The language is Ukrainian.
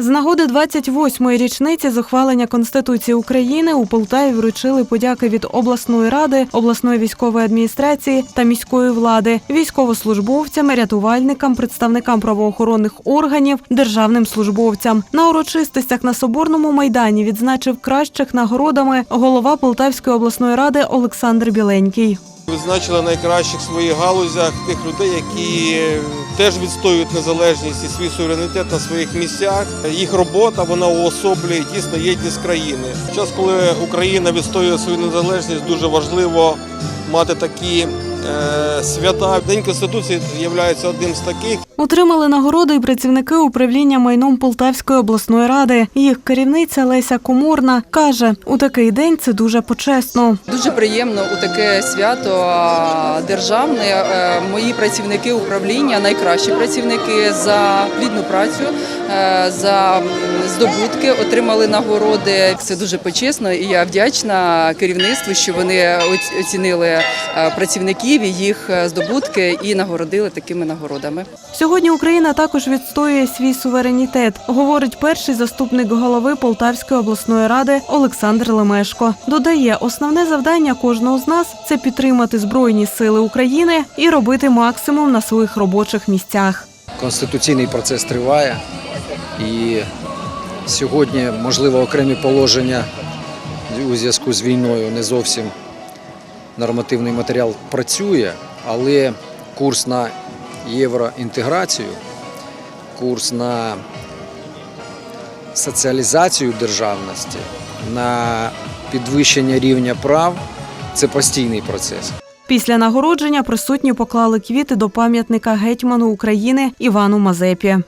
З нагоди 28-ї річниці з ухвалення Конституції України у Полтаві вручили подяки від обласної ради, обласної військової адміністрації та міської влади, військовослужбовцям, рятувальникам, представникам правоохоронних органів, державним службовцям. На урочистостях на соборному майдані відзначив кращих нагородами голова Полтавської обласної ради Олександр Біленький. Відзначили найкращих в своїх галузях тих людей, які теж відстоюють незалежність і свій суверенітет на своїх місцях. Їх робота вона уособлює дійсно єдність країни. В час, коли Україна відстоює свою незалежність, дуже важливо мати такі свята. День Конституції є одним з таких. Отримали нагороди і працівники управління майном Полтавської обласної ради. Їх керівниця Леся Коморна каже, у такий день це дуже почесно. Дуже приємно у таке свято державне. Е, Мої працівники управління, найкращі працівники за плідну працю, е, за здобутки, отримали нагороди. Це дуже почесно, і я вдячна керівництву, що вони оц- оцінили е, працівників і їх е, здобутки і нагородили такими нагородами. Сьогодні Україна також відстоює свій суверенітет, говорить перший заступник голови Полтавської обласної ради Олександр Лемешко. Додає, основне завдання кожного з нас це підтримати збройні сили України і робити максимум на своїх робочих місцях. Конституційний процес триває, і сьогодні, можливо, окремі положення у зв'язку з війною не зовсім нормативний матеріал працює, але курс на євроінтеграцію, курс на соціалізацію державності, на підвищення рівня прав це постійний процес. Після нагородження присутні поклали квіти до пам'ятника гетьману України Івану Мазепі.